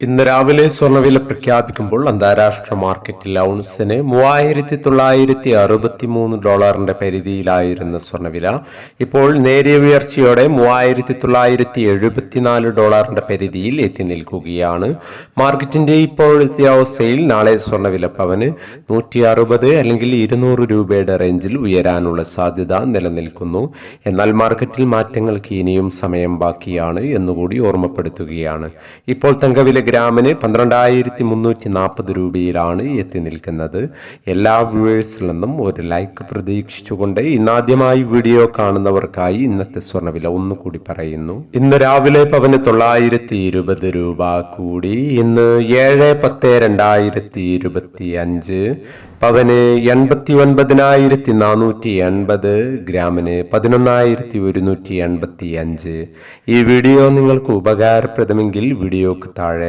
ഇന്ന് രാവിലെ സ്വർണവില പ്രഖ്യാപിക്കുമ്പോൾ അന്താരാഷ്ട്ര മാർക്കറ്റിൽ ഔൺസിന് മൂവായിരത്തി തൊള്ളായിരത്തി അറുപത്തി മൂന്ന് ഡോളറിന്റെ പരിധിയിലായിരുന്ന സ്വർണവില ഇപ്പോൾ നേരിയ ഉയർച്ചയോടെ മൂവായിരത്തി തൊള്ളായിരത്തി എഴുപത്തിനാല് ഡോളറിന്റെ പരിധിയിൽ എത്തി നിൽക്കുകയാണ്. മാർക്കറ്റിന്റെ ഇപ്പോഴത്തെ അവസ്ഥയിൽ നാളെ സ്വർണവില പവന് നൂറ്റി അറുപത് അല്ലെങ്കിൽ ഇരുന്നൂറ് രൂപയുടെ റേഞ്ചിൽ ഉയരാനുള്ള സാധ്യത നിലനിൽക്കുന്നു. എന്നാൽ മാർക്കറ്റിൽ മാറ്റങ്ങൾക്ക് ഇനിയും സമയം ബാക്കിയാണ് എന്നുകൂടി ഓർമ്മപ്പെടുത്തുകയാണ്. ഇപ്പോൾ തങ്കവില ഗ്രാമിന് പന്ത്രണ്ടായിരത്തി മുന്നൂറ്റി നാൽപ്പത് രൂപയിലാണ് എത്തി നിൽക്കുന്നത്. എല്ലാ വ്യൂവേഴ്സിൽ നിന്നും ഒരു ലൈക്ക് പ്രതീക്ഷിച്ചുകൊണ്ട് ഇന്നാദ്യമായി വീഡിയോ കാണുന്നവർക്കായി ഇന്നത്തെ സ്വർണവില ഒന്നുകൂടി പറയുന്നു. ഇന്ന് രാവിലെ പവന് തൊള്ളായിരത്തി ഇരുപത് രൂപ കൂടി ഇന്ന് ഏഴ് പത്ത് രണ്ടായിരത്തി ഇരുപത്തി അഞ്ച് പവന് എൺപത്തി ഒൻപതിനായിരത്തി നാനൂറ്റി എൺപത് ഗ്രാമിന് പതിനൊന്നായിരത്തി ഒരുന്നൂറ്റി എൺപത്തി അഞ്ച് ഈ വീഡിയോ നിങ്ങൾക്ക് ഉപകാരപ്രദമെങ്കിൽ വീഡിയോക്ക് താഴെ